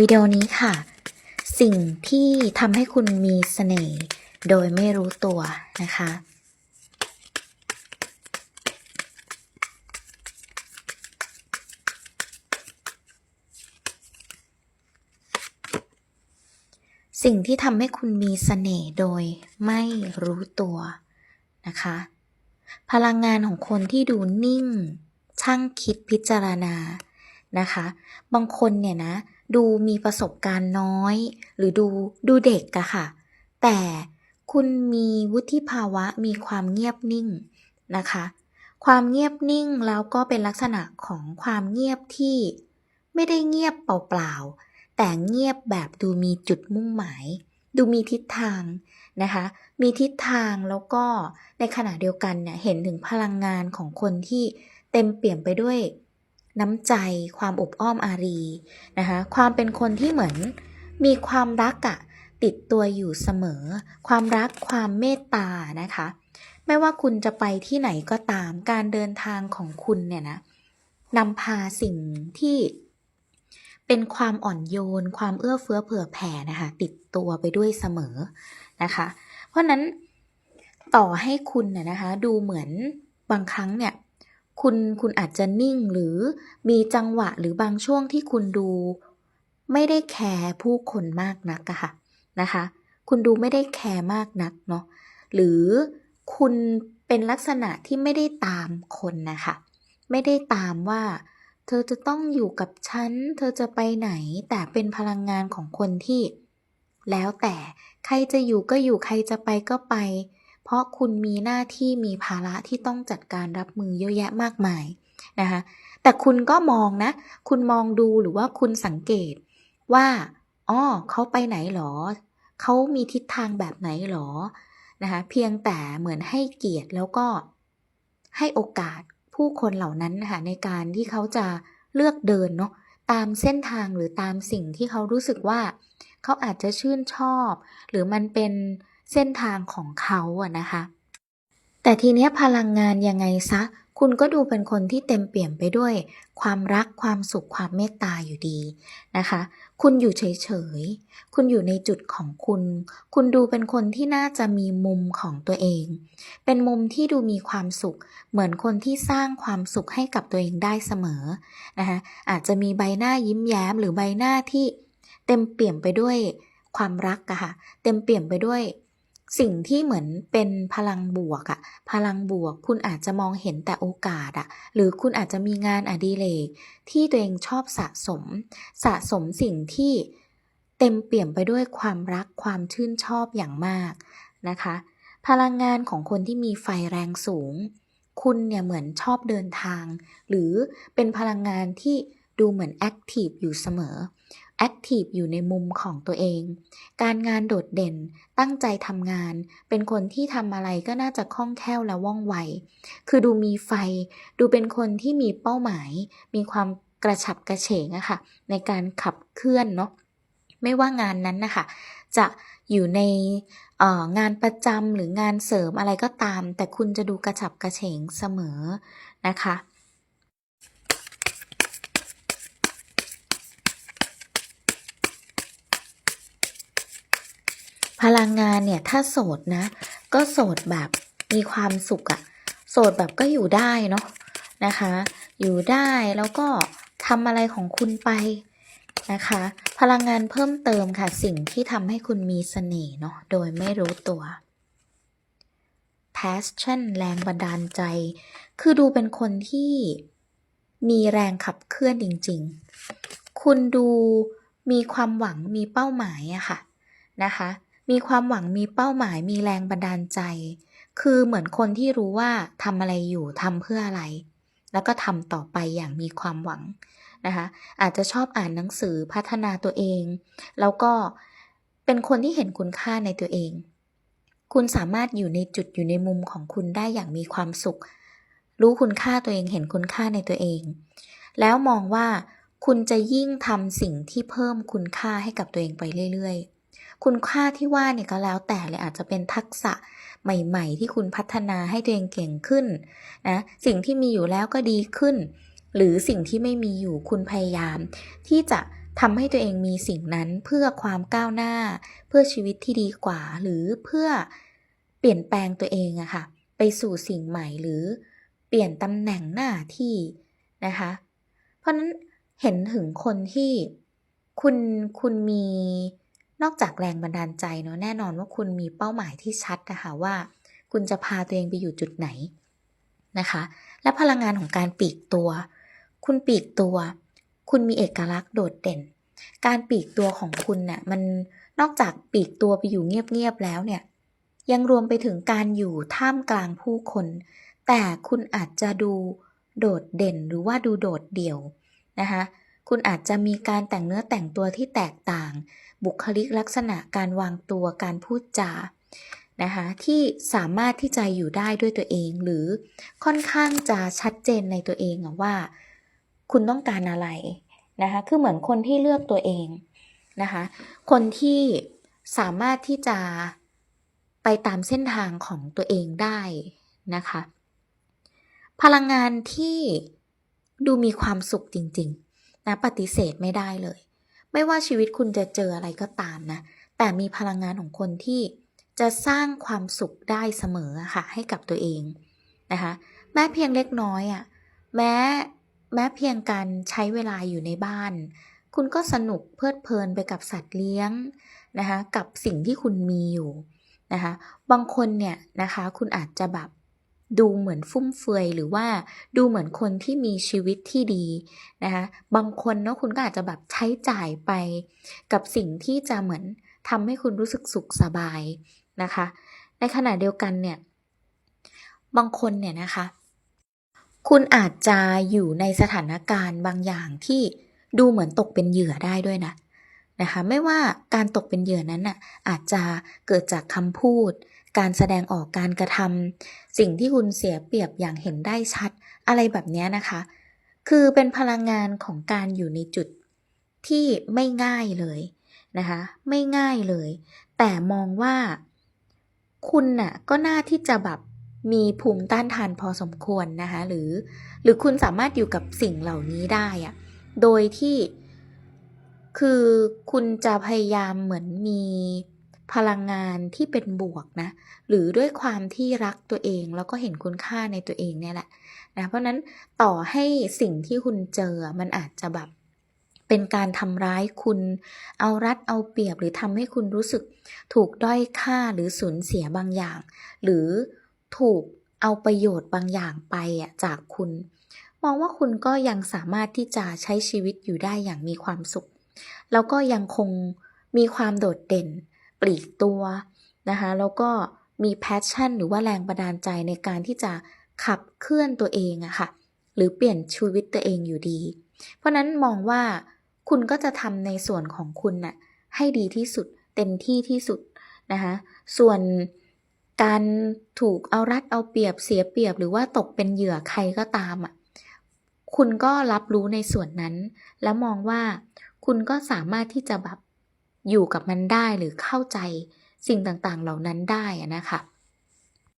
วิดีโอนี้ค่ะ สิ่งที่ทำให้คุณมีเสน่ห์โดยไม่รู้ตัวนะคะ สิ่งที่ทำให้คุณมีเสน่ห์โดยไม่รู้ตัวนะคะ พลังงานของคนที่ดูนิ่ง ช่างคิดพิจารณา นะคะ บางคนเนี่ยนะ ดูมีประสบการณ์น้อย หรือดูดูเด็กอะค่ะ แต่คุณมีวุฒิภาวะมีความเงียบนิ่งนะคะ ความเงียบนิ่งแล้วก็เป็นลักษณะของความเงียบที่ไม่ได้เงียบเปล่าๆ แต่เงียบแบบดูมีจุดมุ่งหมาย ดูมีทิศทางนะคะ มีทิศทางแล้วก็ในขณะเดียวกันเนี่ยเห็นถึงพลังงานของคนที่เต็มเปี่ยมไปด้วย น้ำใจ ความอบอ้อมอารีนะคะความเป็นคนที่เหมือนมีความรักอะติดตัวอยู่เสมอ ความรักความเมตตานะคะ ไม่ว่าคุณจะไปที่ไหนก็ตามการเดินทางของคุณเนี่ยนะนำพาสิ่งที่เป็นความอ่อนโยน ความเอื้อเฟื้อเผื่อแผ่นะคะ ติดตัวไปด้วยเสมอนะคะ เพราะนั้นต่อให้คุณน่ยนะคะ ดูเหมือนบางครั้งเนี่ย คุณคุณอาจจะนิ่งหรือมีจังหวะหรือบางช่วงที่คุณดู ไม่ได้แคร์ผู้คนมากนักอะค่ะนะคะ คุณดูไม่ได้แคร์มากนักเนาะหรือคุณเป็นลักษณะที่ไม่ได้ตามคนนะคะไม่ได้ตามว่า เธอจะต้องอยู่กับฉัน เธอจะไปไหน แต่เป็นพลังงานของคนที่ แล้วแต่ใครจะอยู่ก็อยู่ใครจะไปก็ไป เพราะคุณมีหน้าที่มีภาระที่ต้องจัดการรับมือเยอะแยะมากมายนะคะแต่คุณก็มองนะ คุณมองดูหรือว่าคุณสังเกตว่าอ๋อเขาไปไหนหรอ เขามีทิศทางแบบไหนหรอนะคะเพียงแต่เหมือนให้เกียรติแล้วก็ให้โอกาสผู้คนเหล่านั้นนะคะในการที่เขาจะเลือกเดินเนาะตามเส้นทางหรือตามสิ่งที่เขารู้สึกว่า เขาอาจจะชื่นชอบ หรือมันเป็น เส้นทางของเขาอะนะคะ แต่ทีเนี้ยพลังงานยังไงซะ คุณก็ดูเป็นคนที่เต็มเปี่ยมไปด้วย ความรักความสุขความเมตตาอยู่ดีนะคะ คุณอยู่เฉยๆ คุณอยู่ในจุดของคุณ คุณดูเป็นคนที่น่าจะมีมุมของตัวเอง เป็นมุมที่ดูมีความสุข เหมือนคนที่สร้างความสุขให้กับตัวเองได้เสมอนะคะอาจจะมีใบหน้ายิ้มแย้ม หรือใบหน้าที่เต็มเปี่ยมไปด้วยความรักอะค่ะ เต็มเปี่ยมไปด้วย สิ่งที่เหมือนเป็นพลังบวกอะพลังบวกคุณอาจจะมองเห็นแต่โอกาสอะหรือคุณอาจจะมีงานอดิเรกที่ตัวเองชอบสะสม สะสมสิ่งที่เต็มเปี่ยมไปด้วยความรักความชื่นชอบอย่างมากนะคะ พลังงานของคนที่มีไฟแรงสูง คุณเนี่ยเหมือนชอบเดินทาง หรือเป็นพลังงานที่ดูเหมือนแอคทีฟอยู่เสมอ แอคทีฟอยู่ในมุมของตัวเอง การงานโดดเด่น ตั้งใจทำงาน เป็นคนที่ทำอะไรก็น่าจะคล่องแคล่วและว่องไว คือดูมีไฟ ดูเป็นคนที่มีเป้าหมาย มีความกระฉับกระเฉงอะค่ะ ในการขับเคลื่อนเนาะ ไม่ว่างานนั้นนะคะ จะอยู่ในงานประจำหรืองานเสริมอะไรก็ตาม แต่คุณจะดูกระฉับกระเฉงเสมอนะคะ พลังงานเนี่ยถ้าโสดนะ ก็โสดแบบมีความสุขอะโสดแบบก็อยู่ได้เนาะนะคะ อยู่ได้แล้วก็ทำอะไรของคุณไปนะคะ พลังงานเพิ่มเติมค่ะ สิ่งที่ทำให้คุณมีเสน่ห์เนาะโดยไม่รู้ตัว passion แรงบันดาลใจ คือดูเป็นคนที่มีแรงขับเคลื่อนจริง ๆ คุณดูมีความหวังมีเป้าหมายอะค่ะนะคะ มีความหวังมีเป้าหมายมีแรงบันดาลใจ คือเหมือนคนที่รู้ว่าทำอะไรอยู่ทำเพื่ออะไร แล้วก็ทำต่อไปอย่างมีความหวังนะคะอาจจะชอบอ่านหนังสือพัฒนาตัวเอง แล้วก็เป็นคนที่เห็นคุณค่าในตัวเอง คุณสามารถอยู่ในจุดอยู่ในมุมของคุณได้อย่างมีความสุข รู้คุณค่าตัวเองเห็นคุณค่าในตัวเอง แล้วมองว่าคุณจะยิ่งทำสิ่งที่เพิ่มคุณค่าให้กับตัวเองไปเรื่อยๆ คุณค่าที่ว่าเนี่ยก็แล้วแต่เลยอาจจะเป็นทักษะใหม่ ๆ ที่คุณพัฒนาให้ตัวเองเก่งขึ้นนะสิ่งที่มีอยู่แล้วก็ดีขึ้น หรือสิ่งที่ไม่มีอยู่คุณพยายาม ที่จะทำให้ตัวเองมีสิ่งนั้นเพื่อความก้าวหน้า เพื่อชีวิตที่ดีกว่า หรือเพื่อเปลี่ยนแปลงตัวเองอะค่ะไปสู่สิ่งใหม่หรือเปลี่ยนตำแหน่งหน้าที่นะคะ เพราะฉะนั้นเห็นถึงคนที่คุณคุณมี นอกจากแรงบันดาลใจเนาะแน่นอนว่าคุณมีเป้าหมายที่ชัดนะคะว่า คุณจะพาตัวเองไปอยู่จุดไหนนะคะ และพลังงานของการปีกตัว คุณปีกตัว คุณมีเอกลักษณ์โดดเด่น การปีกตัวของคุณเน่ยมันนอกจากปีกตัวไปอยู่เงียบๆแล้วเนี่ยยังรวมไปถึงการอยู่ท่ามกลางผู้คน แต่คุณอาจจะดูโดดเด่นหรือว่าดูโดดเดี่ยวนะคะ คุณอาจจะมีการแต่งเนื้อแต่งตัวที่แตกต่าง บุคลิกลักษณะการวางตัวการพูดจานะคะที่สามารถที่จะอยู่ได้ด้วยตัวเอง หรือค่อนข้างจะชัดเจนในตัวเองว่า คุณต้องการอะไรนะคะคือเหมือนคนที่เลือกตัวเองนะคะคนที่สามารถที่จะไปตามเส้นทางของตัวเองได้นะคะ พลังงานที่ดูมีความสุขจริง ๆ นะปฏิเสธไม่ได้เลย ไม่ว่าชีวิตคุณจะเจออะไรก็ตามนะ แต่มีพลังงานของคนที่จะสร้างความสุขได้เสมอค่ะให้กับตัวเองนะคะแม้เพียงเล็กน้อยอะ่ะแม้แม้เพียงการใช้เวลาอยู่ในบ้าน คุณก็สนุกเพลิดเพลินไปกับสัตว์เลี้ยงนะคะกับสิ่งที่คุณมีอยู่นะคะบางคนเนี่ยนะคะคุณอาจจะแบบ ดูเหมือนฟุ่มเฟือยหรือว่าดูเหมือนคนที่มีชีวิตที่ดีนะคะบางคนเนาะคุณก็อาจจะแบบใช้จ่ายไป กับสิ่งที่จะเหมือนทำให้คุณรู้สึกสุขสบายนะคะ ในขณะเดียวกันเนี่ย บางคนเนี่ยนะคะ คุณอาจจะอยู่ในสถานการณ์บางอย่างที่ดูเหมือนตกเป็นเหยื่อได้ด้วยนะนะคะไม่ว่าการตกเป็นเหยื่อนั้นน่ะอาจจะเกิดจากคำพูด การแสดงออกการกระทำสิ่งที่คุณเสียเปรียบอย่างเห็นได้ชัด อะไรแบบนี้นะคะ คือเป็นพลังงานของการอยู่ในจุดที่ไม่ง่ายเลยนะคะ ไม่ง่ายเลย แต่มองว่าคุณน่ะก็น่าที่จะแบบมีภูมิต้านทานพอสมควรนะคะ หรือ หรือคุณสามารถอยู่กับสิ่งเหล่านี้ได้อะโดยที่คือคุณจะพยายามเหมือนมี พลังงานที่เป็นบวกนะ หรือด้วยความที่รักตัวเองแล้วก็เห็นคุณค่าในตัวเองเนี่ยแหละนะเพราะนั้นต่อให้สิ่งที่คุณเจอมันอาจจะแบบเป็นการทำร้ายคุณ เอารัดเอาเปรียบหรือทำให้คุณรู้สึกถูกด้อยค่าหรือสูญเสียบางอย่าง หรือถูกเอาประโยชน์บางอย่างไปจากคุณ มองว่าคุณก็ยังสามารถที่จะใช้ชีวิตอยู่ได้อย่างมีความสุข แล้วก็ยังคงมีความโดดเด่น ปลีกตัวนะคะแล้วก็มีแพชชั่นหรือว่าแรงบันดาลใจในการที่จะขับเคลื่อนตัวเองอะค่ะ หรือเปลี่ยนชีวิตตัวเองอยู่ดี เพราะนั้นมองว่าคุณก็จะทำในส่วนของคุณน่ะให้ดีที่สุดเต็มที่ที่สุดนะคะส่วนการถูกเอารัดเอาเปรียบเสียเปรียบ หรือว่าตกเป็นเหยื่อใครก็ตามอะคุณก็รับรู้ในส่วนนั้น แล้วมองว่าคุณก็สามารถที่จะแบบ อยู่กับมันได้หรือเข้าใจสิ่งต่างๆเหล่านั้นได้นะคะ